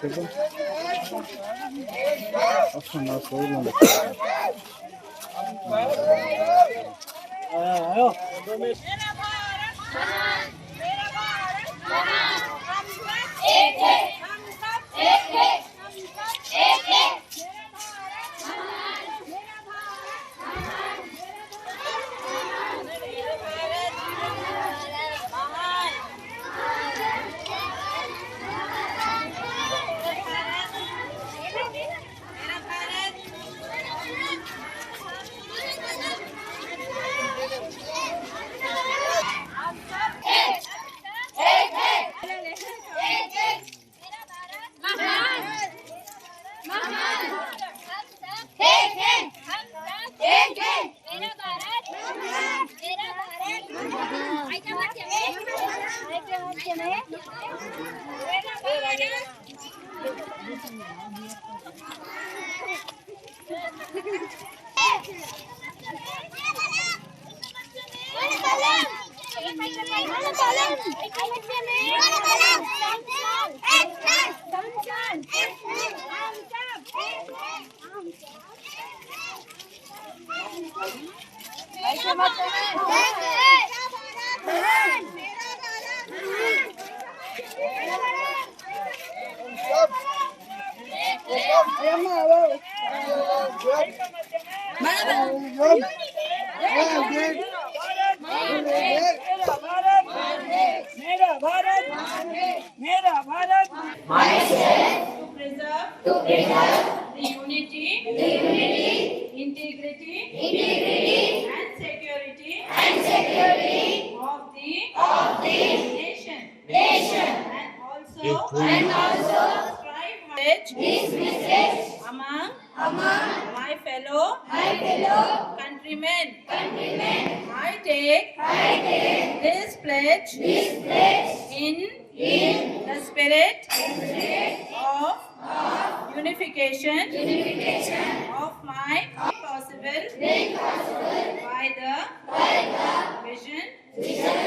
Pegou? Nossa, nossa, olha, mano. Ah, ó. Mira agora! Mira agora! Mano, mano. And also strive message this message among among my fellow my fellow countrymen countrymen I take I take this pledge this pledge in in the spirit of unification unification of my possible by the by the vision vision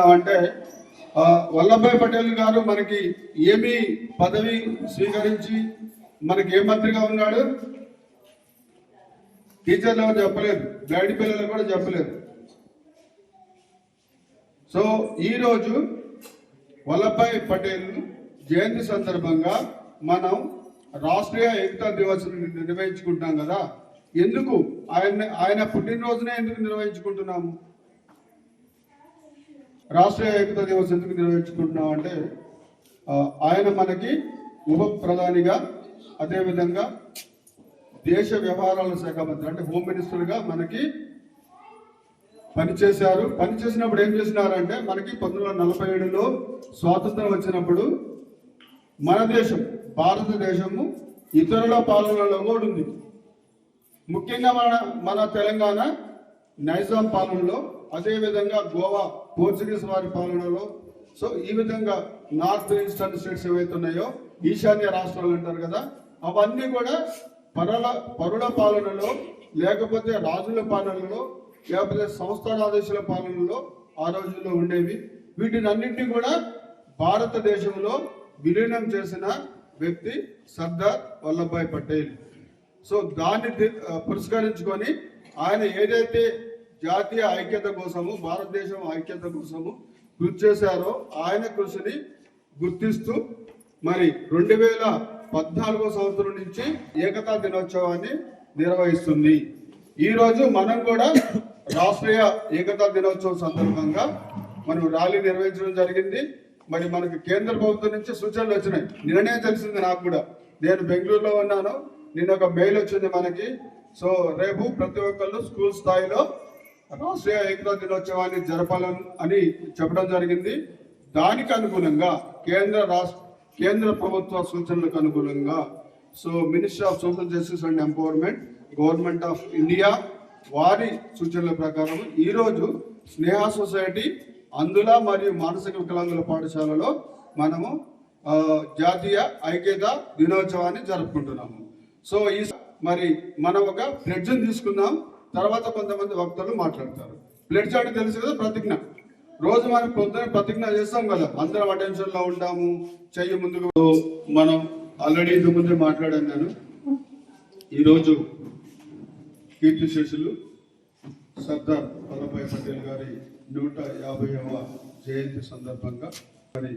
అంటే వల్లభాయ్ పటేల్ గారు మనకి ఏమి పదవి స్వీకరించి మనకి ఏ మంత్రిగా ఉన్నాడు? టీచర్లు ఎవరు చెప్పలేదు. గైడ్ పిల్లలు కూడా చెప్పలేదు. సో ఈరోజు వల్లభాయ్ పటేల్ జయంతి సందర్భంగా మనం రాష్ట్రీయ ఏకతా దివస్ నిర్వహించుకుంటాం కదా? ఎందుకు? ఆయన ఆయన పుట్టినరోజునే ఎందుకు నిర్వహించుకుంటున్నాము రాష్ట్రీయ ఏకతా దివస్ ఎందుకు నిర్వహించుకుంటున్నాం అంటే ఆయన మనకి ఉప ప్రధానిగా అదేవిధంగా దేశ వ్యవహారాల శాఖ మంత్రి అంటే హోమ్ మినిస్టర్గా మనకి పనిచేశారు. పనిచేసినప్పుడు ఏం చేసినారంటే మనకి పంతొమ్మిది వందల నలభై ఏడులో స్వాతంత్రం వచ్చినప్పుడు మన దేశం భారతదేశము ఇతరుల పాలనలో కూడా ఉంది. ముఖ్యంగా మన మన తెలంగాణ నైజాం పాలనలో అదేవిధంగా గోవా పోర్చుగీస్ వారి పాలనలో. సో ఈ విధంగా నార్త్ ఈస్టర్న్ స్టేట్స్ ఏవైతే ఉన్నాయో ఈశాన్య రాష్ట్రాలు అంటారు కదా అవన్నీ కూడా పరుల పరుల పాలనలో లేకపోతే రాజుల పాలనలో లేకపోతే సంస్థానాదేశాల పాలనలో ఆ రోజుల్లో ఉండేవి. వీటిని అన్నింటినీ కూడా భారతదేశంలో విలీనం చేసిన వ్యక్తి సర్దార్ వల్లభాయ్ పటేల్. సో దాన్ని పురస్కరించుకొని ఆయన ఏదైతే జాతీయ ఐక్యత కోసము భారతదేశం ఐక్యత కోసము కృషి చేశారో ఆయన కృషిని గుర్తిస్తూ మరి రెండు వేల పద్నాలుగో సంవత్సరం నుంచి ఏకతా దినోత్సవాన్ని నిర్వహిస్తుంది. ఈరోజు మనం కూడా రాష్ట్రీయ ఏకతా దినోత్సవం సందర్భంగా మనం ర్యాలీ నిర్వహించడం జరిగింది. మరి మనకి కేంద్ర ప్రభుత్వం నుంచి సూచనలు వచ్చినాయి. నిన్ననే తెలిసింది నాకు కూడా. నేను బెంగళూరులో ఉన్నాను. నిన్న ఒక మెయిల్ వచ్చింది మనకి. సో రేపు ప్రతి ఒక్కళ్ళు స్కూల్ స్థాయిలో రాష్ట్రీయ ఏకతా దినోత్సవాన్ని జరపాలని అని చెప్పడం జరిగింది. దానికి అనుగుణంగా కేంద్ర రాష్ట్ర కేంద్ర ప్రభుత్వ సూచనలకు అనుగుణంగా so ministry of social justice and empowerment government of India వారి సూచనల ప్రకారం ఈరోజు స్నేహ సొసైటీ అందుల మరియు మానసిక వికలాంగుల పాఠశాలలో మనము జాతీయ ఐక్యత దినోత్సవాన్ని జరుపుకుంటున్నాము. సో ఈ మరి మనం ఒక ప్లెడ్జ్ తీసుకుందాం. తర్వాత కొంతమంది వక్తలు మాట్లాడతారు. ప్లెడ్జ్ అంటే తెలుసు కదా ప్రతిజ్ఞ. రోజు మనం పొద్దున ప్రతిజ్ఞ చేస్తాం కదా. అందరం అటెన్షన్లో ఉంటాము. చెయ్యి ముందుకు మనం ఆల్రెడీ ఇంత ముందే మాట్లాడాను నేను. ఈరోజు కీర్తి శేషులు సర్దార్ వల్లభాయ్ పటేల్ గారి నూట యాభైవ జయంతి సందర్భంగా మరి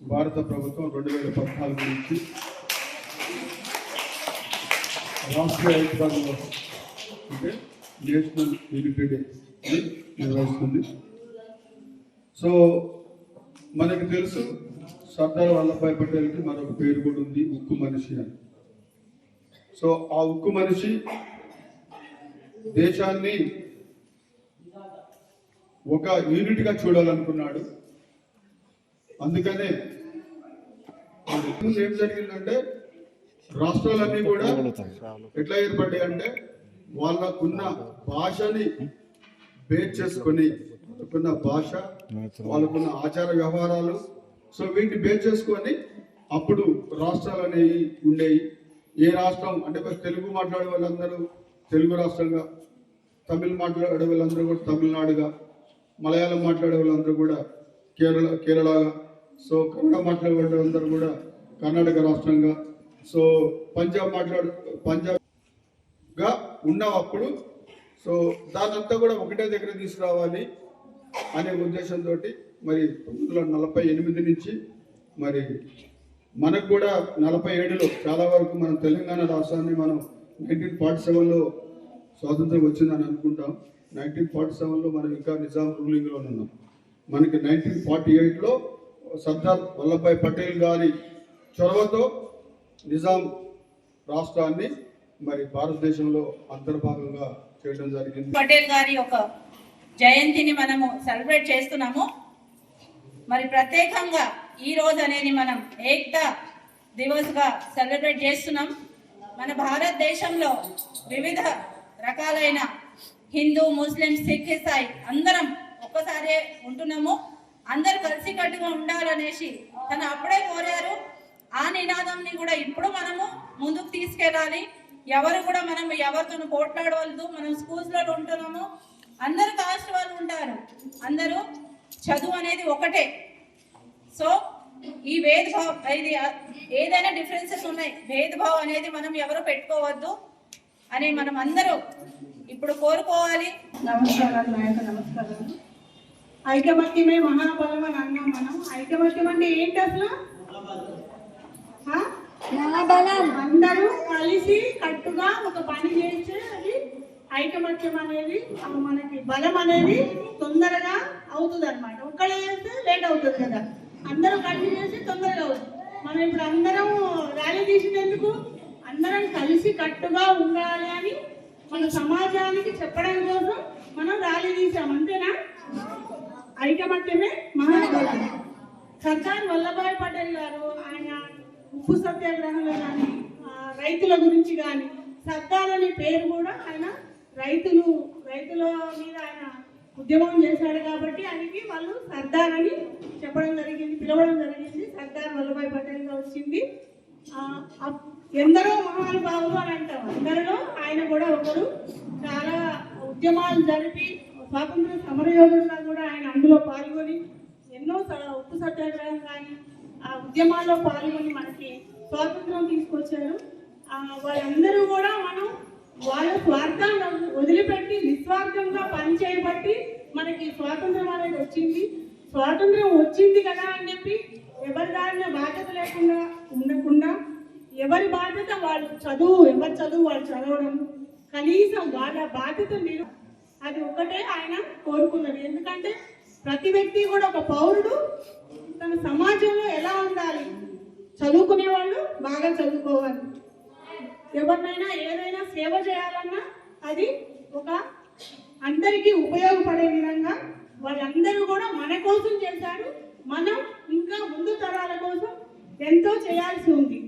భారత ప్రభుత్వం రెండు వేల పద్నాలుగు నుంచి రాష్ట్ర ఐక్యతలో అంటే నేషనల్ యూనిటీ డే అని నిర్వహిస్తుంది. సో మనకి తెలుసు సర్దార్ వల్లభాయ్ పటేల్కి మరొక పేరు కూడా ఉంది ఉక్కు మనిషి అని. సో ఆ ఉక్కు మనిషి దేశాన్ని ఒక యూనిట్గా చూడాలనుకున్నాడు. అందుకనే ఏం జరిగిందంటే రాష్ట్రాలన్నీ కూడా ఎట్లా ఏర్పడ్డాయి అంటే వాళ్ళకున్న భాషని బేస్ చేసుకొని వాళ్ళకున్న భాష వాళ్ళకున్న ఆచార వ్యవహారాలు సో వీటిని బేస్ చేసుకొని అప్పుడు రాష్ట్రాలు అనేవి ఉండేవి ఏ రాష్ట్రం? అంటే తెలుగు మాట్లాడే వాళ్ళందరూ తెలుగు రాష్ట్రంగా తమిళ్ మాట్లాడే వాళ్ళందరూ కూడా తమిళనాడుగా మలయాళం మాట్లాడే వాళ్ళందరూ కూడా కేరళ కేరళగా సో కన్నడ మాట్లాడే వాళ్ళందరూ కూడా కర్ణాటక రాష్ట్రంగా సో పంజాబ్ మాట్లాడు పంజాబ్గా గా ఉన్నాం అప్పుడు సో దానంతా కూడా ఒకటే దగ్గర తీసుకురావాలి అనే ఉద్దేశంతో మరి పంతొమ్మిది వందల నలభై ఎనిమిది నుంచి మరి మనకు కూడా నలభై ఏడులో చాలా వరకు మనం తెలంగాణ రాష్ట్రాన్ని మనం నైన్టీన్ ఫార్టీ సెవెన్లో స్వాతంత్రం వచ్చిందని అనుకుంటాం. నైన్టీన్ ఫార్టీ సెవెన్లో మనం ఇంకా నిజాం రూలింగ్లో ఉన్నాం. మనకి నైన్టీన్ ఫార్టీ ఎయిట్లో సర్దార్ వల్లభాయ్ పటేల్ గారి చొరవతో నిజాం రాష్ట్రాన్ని మరి భారతదేశంలో అంతర్భాగంగా చేయడం జరిగింది. పటేల్ గారి యొక్క జయంతిని మనము సెలబ్రేట్ చేస్తున్నాము. మరి ప్రత్యేకంగా ఈ రోజు అనేది మనం ఏక్తా దివస్గా సెలబ్రేట్ చేస్తున్నాం. మన భారతదేశంలో వివిధ రకాలైన హిందూ ముస్లిం సిక్ ఇసాయి అందరం ఒక్కసారే ఉంటున్నాము. అందరు కలిసికట్టుగా ఉండాలనేసి తను అప్పుడే కోరారు. ఆ నినాదంని కూడా ఇప్పుడు మనము ముందుకు తీసుకెళ్ళాలి. ఎవరు కూడా మనం ఎవరితో పోట్లాడవద్దు. మనం స్కూల్స్లో లో ఉంటున్నాము. అందరు కాస్ట్ వాళ్ళు ఉంటారు. అందరూ చదువు అనేది ఒకటే. సో ఈ భేదభావం ఇది ఏదైనా డిఫరెన్సెస్ ఉన్నాయి. భేదభావం అనేది మనం ఎవరు పెట్టుకోవద్దు అని మనం అందరూ ఇప్పుడు కోరుకోవాలి. నమస్కారాలు నాయక నమస్కారాలు. ఐకమత్యమే మహాబలం అని అన్నాం మనం. ఐకమత్యం అంటే ఏంటి అసలు? అందరూ కలిసి కట్టుగా ఒక పని చేస్తే అది ఐకమత్యం అనేది మనకి బలం అనేది తొందరగా అవుతుంది అనమాట ఒక్కడే చేస్తే లేట్ అవుతుంది కదా. అందరూ కలిసి చేస్తే తొందరగా అవుతుంది. మనం ఇప్పుడు అందరం ర్యాలీ తీసినందుకు అందరం కలిసి కట్టుగా ఉండాలి అని మన సమాజానికి చెప్పడం కోసం మనం ర్యాలీ తీసాం. అంతేనా? ఐకమత్యమే మహాబలం. సర్దార్ వల్లభాయ్ పటేల్ గారు ఉప్పు సత్యాగ్రహంలో కానీ రైతుల గురించి కానీ సర్దార్ అనే పేరు కూడా ఆయన రైతులు రైతుల మీద ఆయన ఉద్యమం చేశాడు కాబట్టి ఆయనకి వాళ్ళు సర్దార్ అని చెప్పడం జరిగింది పిలవడం జరిగింది. సర్దార్ వల్లభాయ్ పటేల్గా వచ్చింది. ఎందరో మహానుభావులు అని అంటాం. అందరిలో ఆయన కూడా ఒకరు. చాలా ఉద్యమాలు జరిపి స్వాతంత్ర సమరయోధులుగా కూడా ఆయన అందులో పాల్గొని ఎన్నో స- ఉప్పు సత్యాగ్రహం కానీ ఆ ఉద్యమాల్లో పాల్గొని మనకి స్వాతంత్రం తీసుకొచ్చారు ఆ, వాళ్ళందరూ కూడా మనం వాళ్ళ స్వార్థాన్ని వదిలిపెట్టి నిస్వార్థంగా పనిచేయబట్టి మనకి స్వాతంత్రం అనేది వచ్చింది. స్వాతంత్రం వచ్చింది కదా అని చెప్పి ఎవరి దారిన బాధ్యత లేకుండా ఉండకుండా ఎవరి బాధ్యత వాళ్ళు చదువు ఎవరి చదువు వాళ్ళు చదవడం కనీసం వాళ్ళ బాధ్యత మీరు అది ఒకటే ఆయన కోరుకున్నది. ఎందుకంటే ప్రతి వ్యక్తి కూడా ఒక పౌరుడు తన సమాజంలో ఎలా ఉండాలి? చదువుకునే వాళ్ళు బాగా చదువుకోవాలి. ఎవరినైనా ఏదైనా సేవ చేయాలన్నా అది ఒక అందరికీ ఉపయోగపడే విధంగా వాళ్ళందరూ కూడా మన కోసం చేశారు. మనం ఇంకా ముందు తరాల కోసం ఎంతో చేయాల్సి ఉంది.